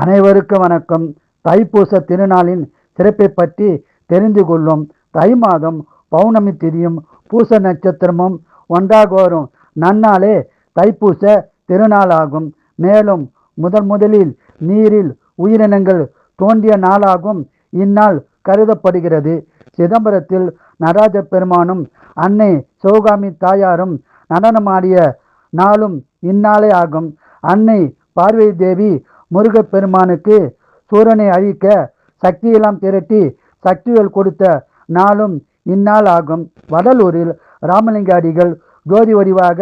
அனைவருக்கும் வணக்கம். தைப்பூச திருநாளின் சிறப்பை பற்றி தெரிந்து கொள்ளும் தை மாதம் பௌர்ணமி திதியும் பூச நட்சத்திரமும் ஒன்றாக வரும். நன்னாளே தைப்பூச திருநாளாகும். மேலும் முதன் முதலில் நீரில் உயிரினங்கள் தோன்றிய நாளாகும். இந்நாள் கருதப்படுகிறது. சிதம்பரத்தில் நடராஜ பெருமானும் அன்னை சிவகாமி தாயாரும் நடனமாடிய நாளும் இந்நாளே ஆகும். அன்னை பார்வதி தேவி முருகப்பெருமானுக்கு சூரனை அழிக்க சக்தியெல்லாம் திரட்டி சக்திகள் கொடுத்த நாளும் இந்நாள் ஆகும். வடலூரில் ராமலிங்க அடிகள் ஜோதி வடிவாக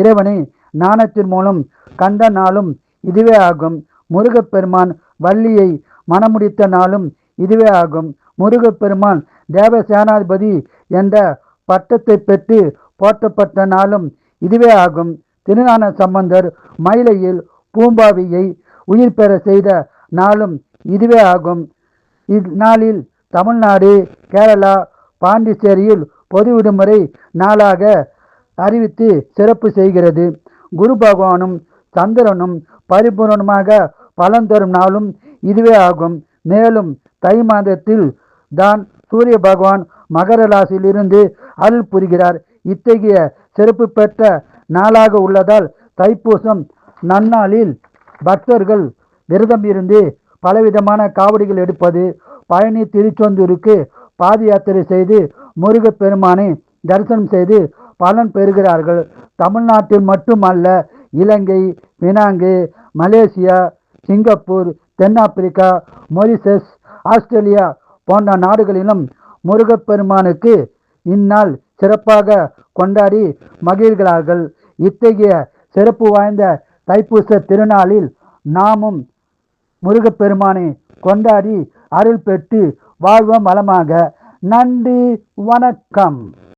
இறைவனை ஞானத்தின் மூலம் கண்ட நாளும் இதுவே ஆகும். முருகப்பெருமான் வள்ளியை மணமுடித்த நாளும் இதுவே ஆகும். முருகப்பெருமான் தேவசேனாதிபதி என்ற பட்டத்தை பெற்று போற்றப்பட்ட நாளும் இதுவே ஆகும். திருநான சம்பந்தர் மயிலையில் பூம்பாவியை உயிர் பெற செய்த நாளும் இதுவே ஆகும். இந்நாளில் தமிழ்நாடு கேரளா பாண்டிச்சேரியில் பொது விடுமுறை நாளாக அறிவித்து சிறப்பு செய்கிறது. குரு பகவானும் சந்திரனும் பரிபூர்ணமாக பலன் தரும் நாளும் இதுவே ஆகும். மேலும் தை மாதத்தில் தான் சூரிய பகவான் மகர ராசியிலிருந்து அருள் புரிகிறார். இத்தகைய சிறப்பு பெற்ற நாளாக உள்ளதால் தைப்பூசம் நன்னாளில் பக்தர்கள் விரதம் இருந்து பலவிதமான காவடிகள் எடுப்பது பழனி திருச்செந்தூருக்கு பாத யாத்திரை செய்து முருகப்பெருமானை தரிசனம் செய்து பலன் பெறுகிறார்கள். தமிழ்நாட்டில் மட்டுமல்ல இலங்கை பினாங்கு மலேசியா சிங்கப்பூர் தென்னாப்பிரிக்கா மொரிசஸ் ஆஸ்திரேலியா போன்ற நாடுகளிலும் முருகப்பெருமானுக்கு இந்நாள் சிறப்பாக கொண்டாடி மகிழ்கிறார்கள். இத்தகைய சிறப்பு வாய்ந்த தைப்பூச திருநாளில் நாமும் முருகப்பெருமானை கொண்டாடி அருள் பெற்று வாழ்வோம் வளமாக. நன்றி வணக்கம்.